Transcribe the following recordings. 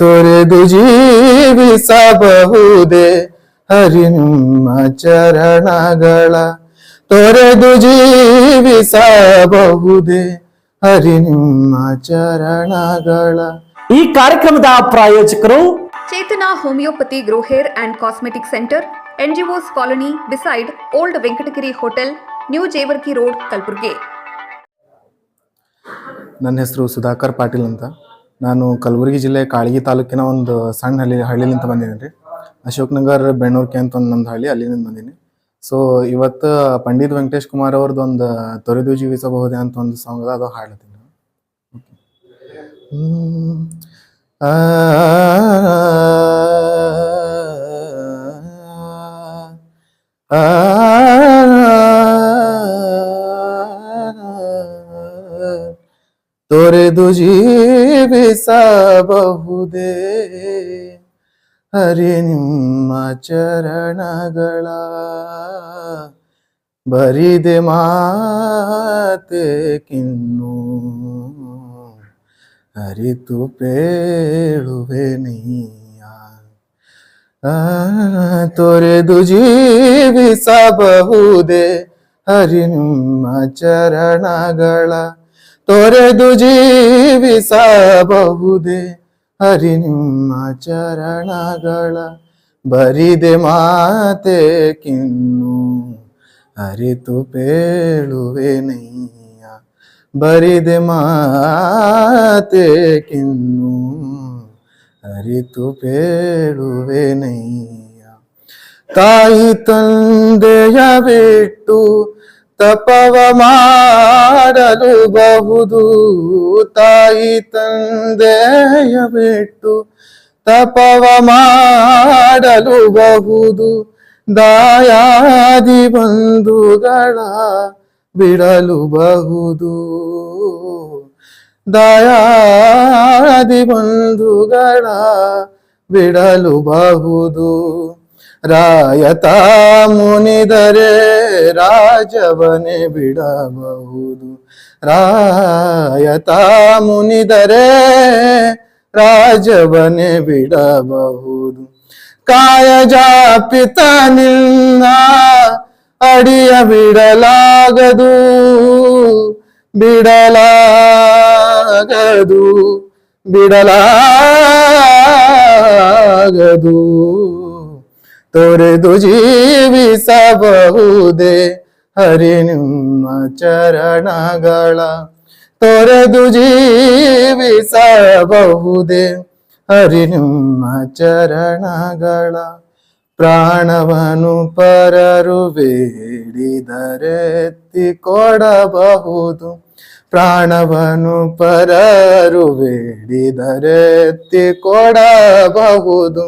ತೊರೆದು ಜೀವಿಸಬಹುದೇ ಹರಿ ನಿಮ್ಮ ಚರಣಗಳ. ತೊರೆದು ಜೀವಿಸಬಹುದೇ ಹರಿ ನಿಮ್ಮ ಚರಣಗಳ. ಈ ಕಾರ್ಯಕ್ರಮದ ಪ್ರಾಯೋಜಕರು Chetana homeopathy grow hair and cosmetic centre NGOs colony beside old Venkatagiri hotel new Jevargi road Kalaburagi. ನನ್ನ ಹೆಸರು ಸುಧಾಕರ್ ಪಾಟೀಲ್ ಅಂತ. ನಾನು ಕಲಬುರಗಿ ಜಿಲ್ಲೆ ಕಾಳಗಿ ತಾಲೂಕಿನ ಒಂದು ಸಣ್ಣ ಹಳ್ಳಿ ಹಳ್ಳಿಲಿಂದ ಬಂದಿದ್ದೀನಿ ರೀ. ಅಶೋಕ್ ನಗರ್ ಬೆಣ್ಣೂರ್ಕೆ ಅಂತ ಒಂದು ನಮ್ದು ಹಳ್ಳಿ ಅಲ್ಲಿಂದ ಬಂದೀನಿ ಸೊ ಇವತ್ತು ಪಂಡಿತ್ ವೆಂಕಟೇಶ್ ಕುಮಾರ್ ಅವ್ರದ್ದು ಒಂದು ತೊರೆದು ಜೀವಿಸಬಹುದೇ ಅಂತ ಒಂದು ಸಾಂಗ್ ಅದ, ಅದು ಹಾಡ್ತೀನಿ ಹ್ಮ್. ತೊರೆದು ಜೀವಿಸಬಹುದೇ? ಹರಿ ನಿಮ್ಮ ಚರಣಗಳ ಬರಿದೆ ಮಾತೆ ಕಿನ್ನು. ಅರಿತು ಪೇಳುವೆ ನೀಯ. ತೊರೆದು ಜೀವಿಸಬಹುದೇ? ಹರಿ ನಿಮ್ಮ ಚರಣಗಳ ತೊರೆದು ಜೀವಿಸಬಹುದೇ? ಹರಿ ನಿಮ್ಮ ಚರಣಗಳ ಬರಿದೆ ಮಾತೆ ಕಿನ್ನು. ಅರಿತು ಪೇಳುವೆ ನಯ್ಯ ಬರಿದೆ ಮಾತೆ ಕಿನ್ನು. ಅರಿತು ಪೇಳುವೆ ನಯ್ಯ ತಾಯಿ ತಂದೆಯ ಬಿಟ್ಟು ತಪವ ಮಾಡಲು ಬಹುದು ತಾಯಿ ತಂದೆಯ ಬಿಟ್ಟು ತಪವ ಮಾಡಲು ಬಹುದು ದಾಯಾದಿ ಬಂಧುಗಳ ಬಿಡಲು ಬಹುದು ದಯಾದಿ ಬಂಧುಗಳ ಬಿಡಲು ಬಹುದು ರಾಯತ ಮುನಿದರೆ ರಾಜವನೆ ಬಿಡಬಹುದು. ರಾಯತಾ ಮುನಿದರೆ ರಾಜವನೆ ಬಿಡಬಹುದು. ಕಾಯ ಜಾಪಿತ ನಿನ್ನ ಅಡಿಯ ಬಿಡಲಾಗದು ಬಿಡಲಾಗದು ಬಿಡಲಾಗದು. ತೊರೆದು ಜೀವಿಸಬಹುದೇ? ಹರಿ ನಿಮ್ಮ ಚರಣಗಳ ತೊರೆದು ಜೀವಿಸಬಹುದೇ? ಹರಿ ನಿಮ್ಮ ಚರಣಗಳ ಪ್ರಾಣವನು ಪರರು ಬೇಡಿದರೆತ್ತಿ ಕೊಡಬಹುದು ಪ್ರಾಣವನು ಪರರು ಬೇಡಿದರೆತ್ತಿ ಕೊಡಬಹುದು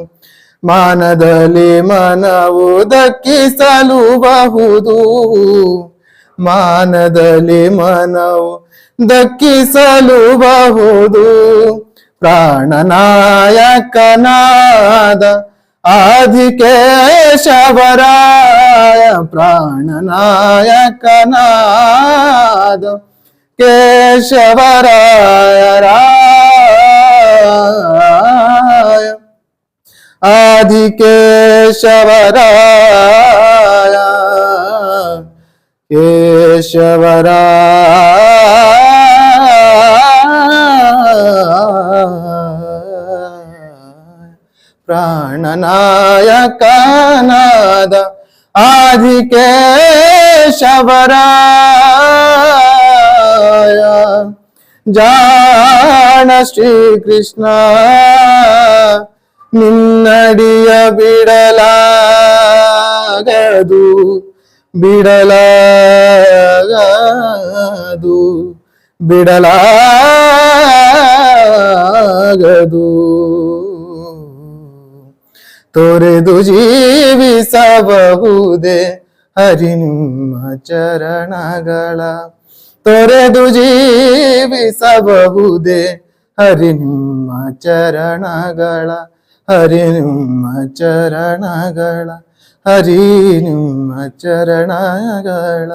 ಮಾನದಲ್ಲಿ ಮನವು ದಕ್ಕಿಸಲುಬಹುದು. ಮಾನದಲ್ಲಿ ಮನವು ದಕ್ಕಿಸಲುಬಹುದು. ಪ್ರಾಣನಾಯಕನಾದ ಆದಿಕೇಶವರಾಯ ಪ್ರಾಣನಾಯಕನಾದ ಕೇಶವರಾಯ ರಾಯ ಆದಿಕೇಶವರಾಯ ಕೇಶವರಾಯ ಪ್ರಾಣನಾಯಕನಾದ ಆದಿಕೇಶವರಾಯ ಜಾಣ ಶ್ರೀಕೃಷ್ಣ ನಿನ್ನಡಿಯ ಬಿಡಲಾಗದು ಬಿಡಲಾಗದು ಬಿಡಲಾಗದು. ತೊರೆದು ಜೀವಿಸಬಹುದೇ ಹರಿ ನಿಮ್ಮ ಚರಣಗಳ. ತೊರೆದು ಜೀವಿಸಬಹುದೇ ಹರಿ ನಿಮ್ಮ ಚರಣಗಳ. ಹರಿ ನಿಮ್ಮ ಚರಣಗಳ ಹರಿ ನಿಮ್ಮ ಚರಣಗಳ